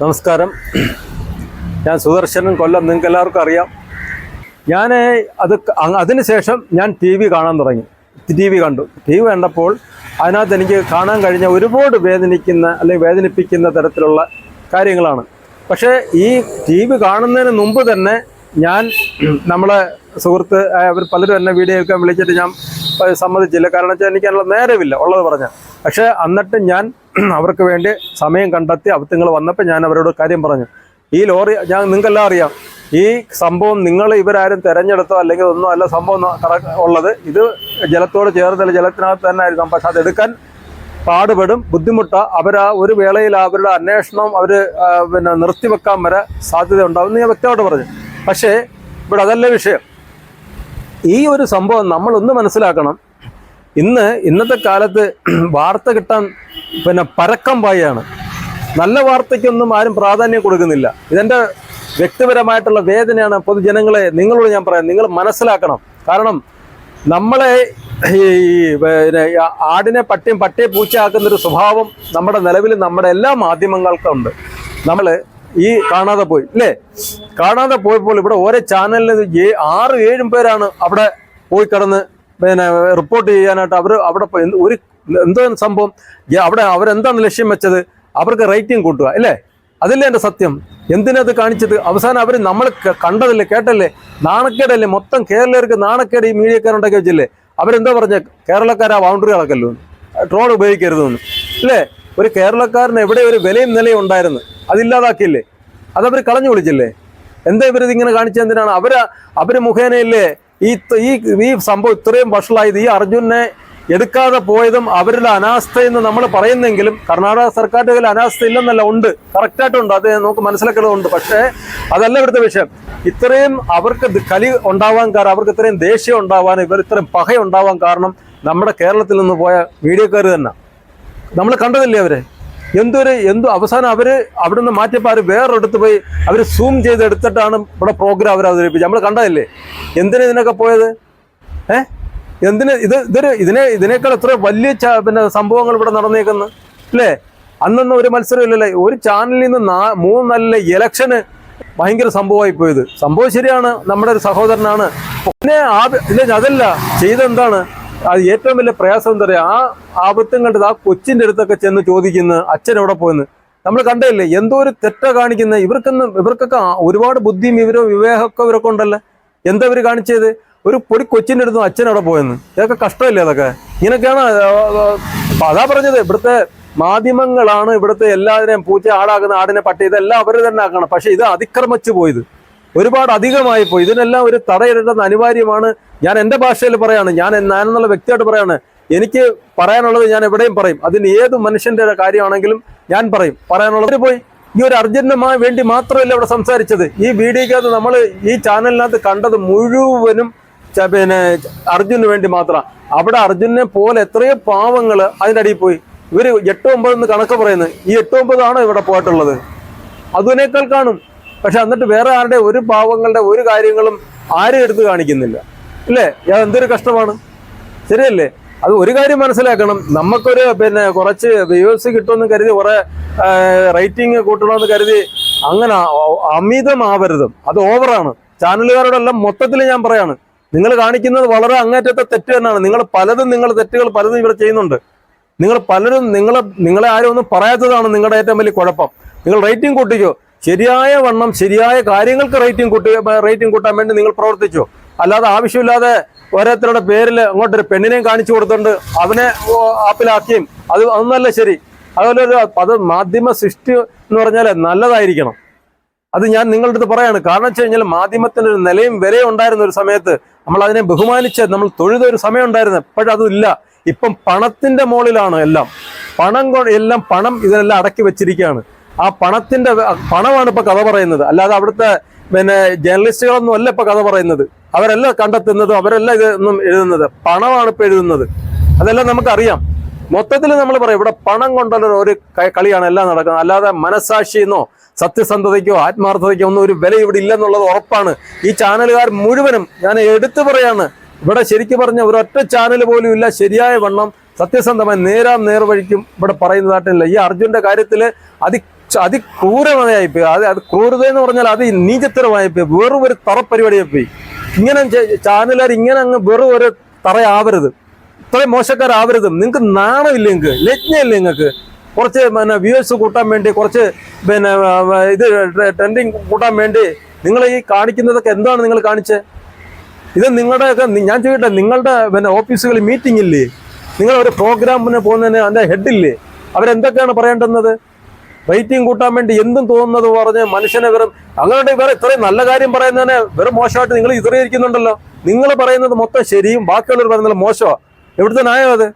നമസ്കാരം. ഞാൻ സുദർശനൻ കൊല്ലം നിങ്ങൾക്ക് എല്ലാവർക്കും അറിയാം. ഞാൻ അത് അതിനുശേഷം ഞാൻ ടി വി കാണാൻ തുടങ്ങി. ടി വി കണ്ടു. ടി വി കണ്ടപ്പോൾ അതിനകത്ത് എനിക്ക് കാണാൻ കഴിഞ്ഞ ഒരുപാട് വേദനിക്കുന്ന അല്ലെങ്കിൽ വേദനിപ്പിക്കുന്ന തരത്തിലുള്ള കാര്യങ്ങളാണ്. പക്ഷേ ഈ ടി വി കാണുന്നതിന് മുമ്പ് തന്നെ ഞാൻ നമ്മളെ സുഹൃത്ത് അവർ പലരും എന്നെ വീഡിയോ എടുക്കാൻ വിളിച്ചിട്ട് ഞാൻ സമ്മതിച്ചില്ല. കാരണം വെച്ചാൽ എനിക്ക് അതിനുള്ള നേരമില്ല ഉള്ളത് പറഞ്ഞാൽ പക്ഷേ എന്നിട്ട് ഞാൻ അവർക്ക് വേണ്ടി സമയം കണ്ടെത്തി അവത്തുങ്ങൾ വന്നപ്പോൾ ഞാൻ അവരോട് കാര്യം പറഞ്ഞു. ഈ ലോറി ഞാൻ നിങ്ങൾക്കെല്ലാം അറിയാം. ഈ സംഭവം നിങ്ങൾ ഇവരാരും തിരഞ്ഞെടുത്തോ അല്ലെങ്കിൽ ഒന്നും അല്ല സംഭവം ഉള്ളത്. ഇത് ജലത്തോട് ചേർന്നല്ല ജലത്തിനകത്ത് തന്നെ ആയിരിക്കും പക്ഷെ അതെടുക്കാൻ പാടുപെടും. ബുദ്ധിമുട്ട. അവർ ആ ഒരു വേളയിൽ അവരുടെ അന്വേഷണം അവർ പിന്നെ നിർത്തിവെക്കാൻ വരെ സാധ്യത ഉണ്ടാവും ഞാൻ വ്യക്തമായിട്ട് പറഞ്ഞു. പക്ഷേ ഇവിടെ അതല്ല വിഷയം. ഈ ഒരു സംഭവം നമ്മളൊന്ന് മനസ്സിലാക്കണം. ഇന്ന് ഇന്നത്തെ കാലത്ത് വാർത്ത കിട്ടാൻ പിന്നെ പരക്കം പായാണ്. നല്ല വാർത്തയ്ക്കൊന്നും ആരും പ്രാധാന്യം കൊടുക്കുന്നില്ല. ഇതെന്റെ വ്യക്തിപരമായിട്ടുള്ള വേദനയാണ്. പൊതുജനങ്ങളെ നിങ്ങളോട് ഞാൻ പറയാം. നിങ്ങൾ മനസ്സിലാക്കണം. കാരണം നമ്മളെ ഈ പിന്നെ ആടിനെ പട്ടിയും പട്ടിയെ പൂച്ചയാക്കുന്നൊരു സ്വഭാവം നമ്മുടെ നിലവിൽ നമ്മുടെ എല്ലാ മാധ്യമങ്ങൾക്കും ഉണ്ട്. നമ്മൾ ഈ കാണാതെ പോയി അല്ലേ കാണാതെ പോയപ്പോൾ ഇവിടെ ഓരോ ചാനലിൽ ആറും ഏഴും പേരാണ് അവിടെ പോയി കിടന്ന് പിന്നെ റിപ്പോർട്ട് ചെയ്യാനായിട്ട് അവർ അവിടെ ഒരു എന്തോ സംഭവം. അവിടെ അവരെന്താണ് ലക്ഷ്യം വെച്ചത്? അവർക്ക് റേറ്റിംഗ് കൂട്ടുക അല്ലേ? അതല്ലേ എന്റെ സത്യം. എന്തിനത് കാണിച്ചത്? അവസാനം അവർ നമ്മൾ കണ്ടതല്ലേ കേട്ടല്ലേ നാണക്കേടല്ലേ മൊത്തം കേരളീയർക്ക് നാണക്കേട് ഈ മീഡിയക്കാരുണ്ടാക്കി വെച്ചില്ലേ അവരെന്താ പറഞ്ഞ കേരളക്കാർ ആ ബൗണ്ടറി അളക്കല്ലോ. ട്രോൾ ഉപയോഗിക്കരുതെന്ന് അല്ലേ? ഒരു കേരളക്കാരന് എവിടെ ഒരു വിലയും നിലയും ഉണ്ടായിരുന്നു അതില്ലാതാക്കിയില്ലേ അതവർ കളഞ്ഞു വിളിച്ചില്ലേ? എന്താ ഇവരിതിങ്ങനെ കാണിച്ചെന്തിനാണ് അവർ അവർ മുഖേനയല്ലേ ഈ ഈ സംഭവം ഇത്രയും വഷളായത് ഈ അർജുനെ എടുക്കാതെ പോയതും അവരുടെ അനാസ്ഥയെന്ന് നമ്മൾ പറയുന്നെങ്കിലും കർണാടക സർക്കാരിന്റെ കയ്യിൽ അനാസ്ഥ ഇല്ലെന്നല്ല ഉണ്ട്. കറക്റ്റായിട്ടുണ്ട് അത് നമുക്ക് മനസ്സിലാക്കേണ്ടതുണ്ട് പക്ഷേ അതല്ല ഇവിടുത്തെ വിഷയം. ഇത്രയും അവർക്ക് കലി ഉണ്ടാവാൻ കാരണം അവർക്ക് ഇത്രയും ദേഷ്യം ഉണ്ടാവാൻ ഇവർ ഇത്രയും പക ഉണ്ടാവാൻ കാരണം നമ്മുടെ കേരളത്തിൽ നിന്ന് പോയ മീഡിയക്കാർ തന്നെ. നമ്മൾ കണ്ടതില്ലേ അവരെ? എന്തൊരു എന്തോ അവസാനം അവർ അവിടെ നിന്ന് മാറ്റിയപ്പോൾ അവർ വേറൊരിടത്ത് പോയി അവർ സൂം ചെയ്ത് എടുത്തിട്ടാണ് ഇവിടെ പ്രോഗ്രാം അവർ അവതരിപ്പിച്ചത്. നമ്മൾ കണ്ടതല്ലേ? എന്തിനാ ഇതിനൊക്കെ പോയത്? ഏഹ് എന്തിന് ഇത് ഇതൊരു ഇതിനെ ഇതിനേക്കാൾ എത്ര വലിയ പിന്നെ സംഭവങ്ങൾ ഇവിടെ നടന്നേക്കുന്നു അല്ലേ? അന്നൊന്നും ഒരു മത്സരം ഇല്ലല്ലേ? ഒരു ചാനലിൽ നിന്ന് നാ മൂന്നല്ല ഇലക്ഷന് ഭയങ്കര സംഭവമായി പോയത്. സംഭവം ശരിയാണ് നമ്മുടെ ഒരു സഹോദരനാണ്. പിന്നെ ആ ഇല്ല അതല്ല ചെയ്തെന്താണ് അത് ഏറ്റവും വലിയ പ്രയാസം എന്താ പറയുക ആ ആപത്തും കണ്ടത് ആ കൊച്ചിന്റെ അടുത്തൊക്കെ ചെന്ന് ചോദിക്കുന്നു അച്ഛൻ എവിടെ പോയെന്ന്. നമ്മൾ കണ്ടല്ലേ എന്തോ ഒരു തെറ്റ കാണിക്കുന്ന ഇവർക്കൊന്ന് ഇവർക്കൊക്കെ ഒരുപാട് ബുദ്ധിയും വിവരവും വിവേകമൊക്കെ ഇവരൊക്കെ ഉണ്ടല്ലോ. എന്താ ഇവർ കാണിച്ചത്? ഒരു പൊടി കൊച്ചിന്റെ അടുത്തും അച്ഛൻ അവിടെ പോയെന്ന്. ഇതൊക്കെ കഷ്ടമല്ലേ അതൊക്കെ? ഇങ്ങനെയൊക്കെയാണ് അതാ പറഞ്ഞത്. ഇവിടുത്തെ മാധ്യമങ്ങളാണ് ഇവിടുത്തെ എല്ലാവരെയും പൂച്ച ആടാകുന്ന ആടിനെ പട്ടി ഇതെല്ലാം അവർ തന്നെ ആക്കണം. പക്ഷെ ഇത് അതിക്രമിച്ചു പോയത്. ഒരുപാട് അധികമായി പോയി. ഇതിനെല്ലാം ഒരു തടയിടേണ്ടത് അനിവാര്യമാണ്. ഞാൻ എന്റെ ഭാഷയിൽ പറയാണ്. ഞാൻ ഞാനെന്നുള്ള വ്യക്തിയായിട്ട് പറയാണ്. എനിക്ക് പറയാനുള്ളത് ഞാൻ എവിടെയും പറയും. അതിന് ഏത് മനുഷ്യന്റെ കാര്യമാണെങ്കിലും ഞാൻ പറയും. പറയാനുള്ളത് പോയി. ഈ ഒരു അർജന്റമായ വേണ്ടി മാത്രമല്ല ഇവിടെ സംസാരിച്ചത്. ഈ വീഡിയോക്കകത്ത് നമ്മൾ ഈ ചാനലിനകത്ത് കണ്ടത് മുഴുവനും പിന്നെ അർജുന് വേണ്ടി മാത്രം. അവിടെ അർജുനെ പോലെ എത്രയോ പാവങ്ങൾ അതിന്റെ അടിയിൽ പോയി. ഇവർ എട്ട് ഒമ്പത് എന്ന് കണക്ക് പറയുന്നത്. ഈ എട്ടോ ഒമ്പതാണോ ഇവിടെ പോയിട്ടുള്ളത്? അതിനേക്കാൾ കാണും. പക്ഷെ എന്നിട്ട് വേറെ ആരുടെ ഒരു പാവങ്ങളുടെ ഒരു കാര്യങ്ങളും ആരും എടുത്തു കാണിക്കുന്നില്ല. അല്ലേ അത് എന്തൊരു കഷ്ടമാണ്? ശരിയല്ലേ? അത് ഒരു കാര്യം മനസ്സിലാക്കണം. നമുക്കൊരു പിന്നെ കുറച്ച് വ്യൂസ് കിട്ടുമെന്ന് കരുതി കുറെ റേറ്റിംഗ് കൂട്ടണമെന്ന് കരുതി അങ്ങനെ അമിതമാവരുത്. അത് ഓവറാണ്. ചാനലുകാരോടെല്ലാം മൊത്തത്തിൽ ഞാൻ പറയാണ്. നിങ്ങൾ കാണിക്കുന്നത് വളരെ അങ്ങേറ്റത്തെ തെറ്റ് തന്നെയാണ്. നിങ്ങൾ പലതും നിങ്ങൾ തെറ്റുകൾ പലതും ഇവിടെ ചെയ്യുന്നുണ്ട്. നിങ്ങൾ പലരും നിങ്ങളെ നിങ്ങളെ ആരും ഒന്നും പറയാത്തതാണ് നിങ്ങളുടെ ഏറ്റവും വലിയ കുഴപ്പം. നിങ്ങൾ റേറ്റിംഗ് കൂട്ടിക്കോ. ശരിയായ വണ്ണം ശരിയായ കാര്യങ്ങൾക്ക് റേറ്റിംഗ് കൂട്ടി റേറ്റിംഗ് കൂട്ടാൻ വേണ്ടി നിങ്ങൾ പ്രവർത്തിച്ചു. അല്ലാതെ ആവശ്യമില്ലാതെ ഓരോരുത്തരുടെ പേരിൽ അങ്ങോട്ടൊരു പെണ്ണിനെയും കാണിച്ചു കൊടുത്തുണ്ട് അവനെ ആപ്പിലാക്കിയും. അത് അതൊന്നല്ല ശരി. അതുപോലെ ഒരു അത് മാധ്യമ സൃഷ്ടി എന്ന് പറഞ്ഞാൽ നല്ലതായിരിക്കണം. അത് ഞാൻ നിങ്ങളുടെ അടുത്ത് പറയാണ്. കാരണം വെച്ച് കഴിഞ്ഞാൽ മാധ്യമത്തിന് ഒരു നിലയും വിലയും ഉണ്ടായിരുന്ന ഒരു സമയത്ത് നമ്മൾ അതിനെ ബഹുമാനിച്ച് നമ്മൾ തൊഴുത ഒരു സമയം ഉണ്ടായിരുന്നു. ഇപ്പോഴും അതില്ല ഇപ്പം പണത്തിന്റെ മുകളിലാണ് എല്ലാം. പണം എല്ലാം പണം ഇതിനെല്ലാം അടക്കി വെച്ചിരിക്കുകയാണ്. ആ പണത്തിന്റെ പണമാണ് ഇപ്പൊ കഥ പറയുന്നത്. അല്ലാതെ അവിടുത്തെ പിന്നെ ജേർണലിസ്റ്റുകളൊന്നും അല്ല ഇപ്പൊ കഥ പറയുന്നത്. അവരല്ല കണ്ടെത്തുന്നത് അവരല്ല ഒന്നും എഴുതുന്നത്. പണമാണ് ഇപ്പൊ എഴുതുന്നത്. അതെല്ലാം നമുക്കറിയാം. മൊത്തത്തിൽ നമ്മൾ പറയും ഇവിടെ പണം കൊണ്ടുള്ള ഒരു കളിയാണ് എല്ലാം നടക്കുന്നത്. അല്ലാതെ മനസാക്ഷിയെന്നോ സത്യസന്ധതയ്ക്കോ ആത്മാർത്ഥതയ്ക്കോ ഒന്നും ഒരു വില ഇവിടെ ഇല്ലെന്നുള്ളത് ഉറപ്പാണ്. ഈ ചാനലുകാർ മുഴുവനും ഞാൻ എടുത്തു പറയാണ്. ഇവിടെ ശരിക്കും പറഞ്ഞ ഒരൊറ്റ ചാനൽ പോലും ഇല്ല. ശരിയായ വണ്ണം സത്യസന്ധമായി നേരാം നേർവഴിക്കും ഇവിടെ പറയുന്നതായിട്ടില്ല. ഈ അർജുന്റെ കാര്യത്തിൽ അതി ച- അതിക്രൂരമായിപ്പോയി അത് അത് ക്രൂരത എന്ന് പറഞ്ഞാൽ അത് നീചത്തരമായിപ്പോയി. വെറും ഒരു തറ പോയി ഇങ്ങനെ ചാനലുകാർ ഇങ്ങനെ അങ്ങ് വെറും ഒരു തറയാവരുത്. ഇത്രയും മോശക്കാരാവരുത്. നിങ്ങൾക്ക് നാണമില്ല നിങ്ങൾക്ക്? ലജ്ഞയില്ല നിങ്ങൾക്ക്? കുറച്ച് പിന്നെ വ്യൂവേഴ്സ് കൂട്ടാൻ വേണ്ടി കുറച്ച് പിന്നെ ഇത് ട്രെൻഡിങ് കൂട്ടാൻ വേണ്ടി നിങ്ങൾ ഈ കാണിക്കുന്നതൊക്കെ എന്താണ് നിങ്ങൾ കാണിച്ചത് ഇത് നിങ്ങളുടെയൊക്കെ ഞാൻ ചോദിക്കട്ടെ നിങ്ങളുടെ പിന്നെ ഓഫീസുകളിൽ മീറ്റിംഗ് ഇല്ലേ? നിങ്ങൾ ഒരു പ്രോഗ്രാമിന് പോകുന്നതിന് അതിന്റെ ഹെഡില്ലേ അവരെന്തൊക്കെയാണ് പറയേണ്ടുന്നത്? റേറ്റിംഗ് കൂട്ടാൻ വേണ്ടി എന്തും തോന്നുന്നത് പറഞ്ഞ് മനുഷ്യനെ വെറും അങ്ങനെ വേറെ ഇത്രയും നല്ല കാര്യം പറയുന്നതിനെ വെറും മോശമായിട്ട് നിങ്ങൾ ഇത്രയിരിക്കുന്നുണ്ടല്ലോ നിങ്ങൾ പറയുന്നത് മൊത്തം ശരിയും ബാക്കിയുള്ളവർ പറയുന്നത് മോശമാണ് എവിടുത്തെ ന്യായം അത്?